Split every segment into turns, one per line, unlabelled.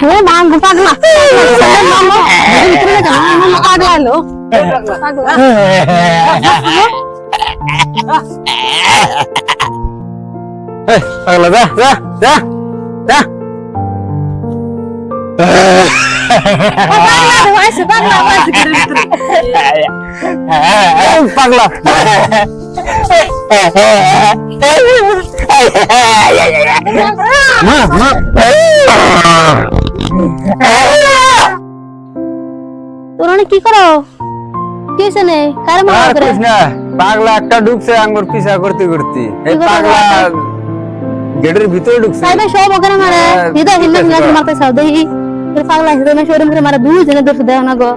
হে মাং পাগলা পাগলা হলো পাগলা
এই, পাগলা যা যা যা
তোরা কি করো? নে? কারে মারা করে
না পাগলা একটা ঢুকছে আঙ্গুর পিছা করতে করতে। এই পাগলা গেটের ভিতরে ঢুকছে।
সাইবে সব ওখানে মারে। হৃদয় হিন্দু মারতে চাও তোর পাগলা মেশে ওরম করে মারে দুই জনে দোষ দেয় না গো।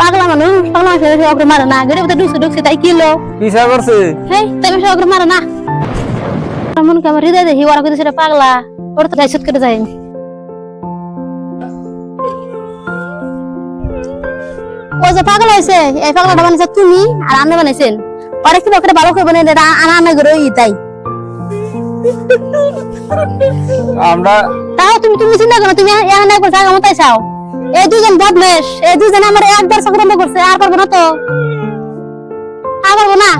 পাগলা মানুষ পাগলা মারে না। গেড়ে ভিতরে ঢুকছে ঢুকছে তাই কিলো।
পিছা করছে?
হেই তাই মেশে মারে না। মন কে আমার হৃদয় দেখি কইতে সেটা পাগলা। ওর তো রাইসত করে যায়। ও যে পাগল হয়েছে এই পাগলাটা বানিয়েছে তুমি আর আমি বানাইছেন। পরে কি লোকের ভালো করে বানিয়ে আনা আনা করে ই তাই
আমরা
তাও তুমি তুমি চিন্তা করো তুমি এখানে একবার জায়গা মতো চাও। এই দুজন বদমেশ এই দুজন আমার একবার সংক্রান্ত করছে আর পারব না তো। আর পারব না।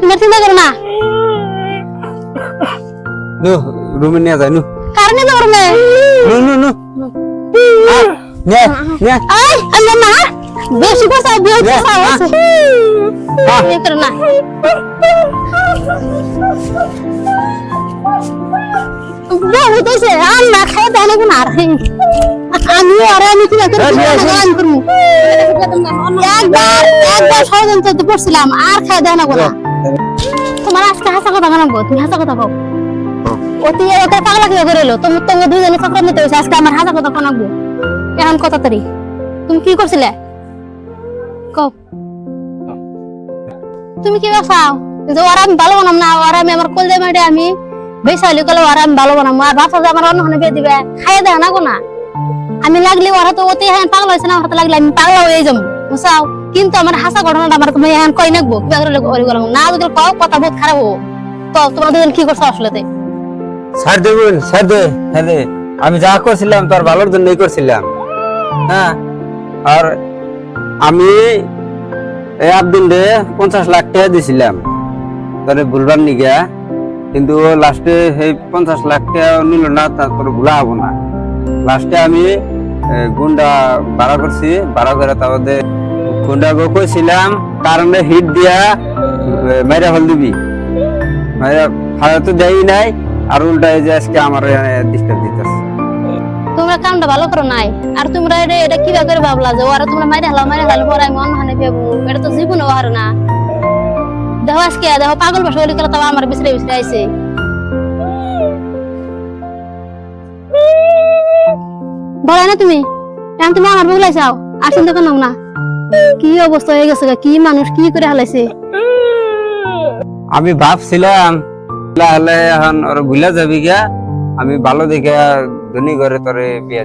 তুমি চিন্তা করো না।
নু রুমে নিয়ে যায় নু
কারণে তো করবে
নু নু নু নে নে
আই আল্লাহ না বেশি কথা বেশি
নে,
কথা
আ।
আছে
আ।
এ করো না বহুত হয়েছে আল্লাহ খাই দেয় না কোন আর আমি আর আমি কি করে
এই, এই, এই।
গান করব একবার একবার ষড়যন্ত্র তো পড়ছিলাম আর খাই দেয় না কোন তোমার আজকে হাসা কথা বানাবো তুমি হাসা কথা কও অতি ওটা আমি না ওরা আমি আমার কলজে মাঠে আমি বেসাইলি কলে ওরা আমি ভালো বানাম আর যে আমার অন্য হানে বিয়ে দিবে। খাইয়ে দেয় না কোনা। আমি লাগলে ওরা তো অতি হ্যাঁ পাগলা হয়েছে না ওরা তো লাগলে আমি পাগলা হয়ে যাব বুঝাও কিন্তু আমার হাসা ঘটনাটা আমার এখন কই নাকবো কি করে না যদি কথা বহুত খারাপ হব। তোমরা দুজন কি করছ আসলে তে?
ছাড় দে বোন দে হ্যাঁ দে। আমি যা করছিলাম তোর ভালোর জন্যই করছিলাম। হ্যাঁ? আর আমি এই আব্দুল রে পঞ্চাশ লাখ টাকা দিছিলাম। তোরে ভুলবার নিগা, কিন্তু লাস্টে সেই পঞ্চাশ লাখ টাকা নিল না তোর ভুলা হব না। লাস্টে আমি গুন্ডা ভাড়া করছি, ভাড়া করে তারপরে গুন্ডা গো কইছিলাম, কারণে হিট দিয়া মেরে হল দিবি। মাইরা ভাড়া তো দেয় নাই আর উল্টা এই যে আজকে আমার ডিস্টার্ব দিতেছে।
তোমরা কামটা ভালো করো নাই। আর তোমরা এটা এটা কি করে ভাবলা যে ওরা তোমরা মাইরে হালাও মাইরে হালাও পরে অন্য হানে ভেবো এটা তো জীবনে ওহার না। দেখো আজকে দেখো পাগল বসে ওলি করে তাও আমার বিছরে বিছরে আইছে। বলে না তুমি এখন তুমি আমার বগলাই চাও আর চিন্তা করো না। কি অবস্থা হয়ে গেছে কি মানুষ কি করে হালাইছে?
আমি ভাবছিলাম হলে এখন ওর ভুলা যাবি গা আমি ভালো দেখে ধনী ঘরে তোরে বিয়া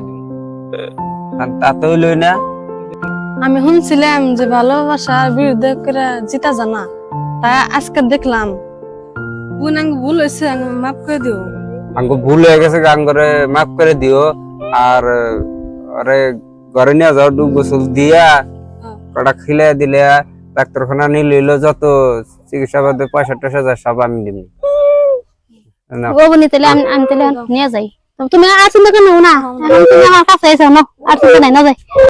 আর তাতে হইলই না।
আমি শুনছিলাম যে ভালোবাসার বিরুদ্ধে করে জিতা জানা তাই আজকে দেখলাম। বোন আঙ্গ ভুল হয়েছে আঙ্গ মাফ করে দিও।
আঙ্গো ভুল হয়ে গেছে গান করে মাফ করে দিও। আর আরে ঘরে নিয়ে যাও ডুব গোসল দিয়া। কটা খিলে দিলে ডাক্তারখানা নিয়ে লইলো যত চিকিৎসা বাদে পয়সা টয়সা যা সব আমি দিব না।
ও বনি তাহলে আমি আমি তাহলে নিয়ে যাই। তো তুমি আর চিন্তা কেন? না। তুমি আমার কাছে এসে নাও আর চিন্তা নাই না যাই।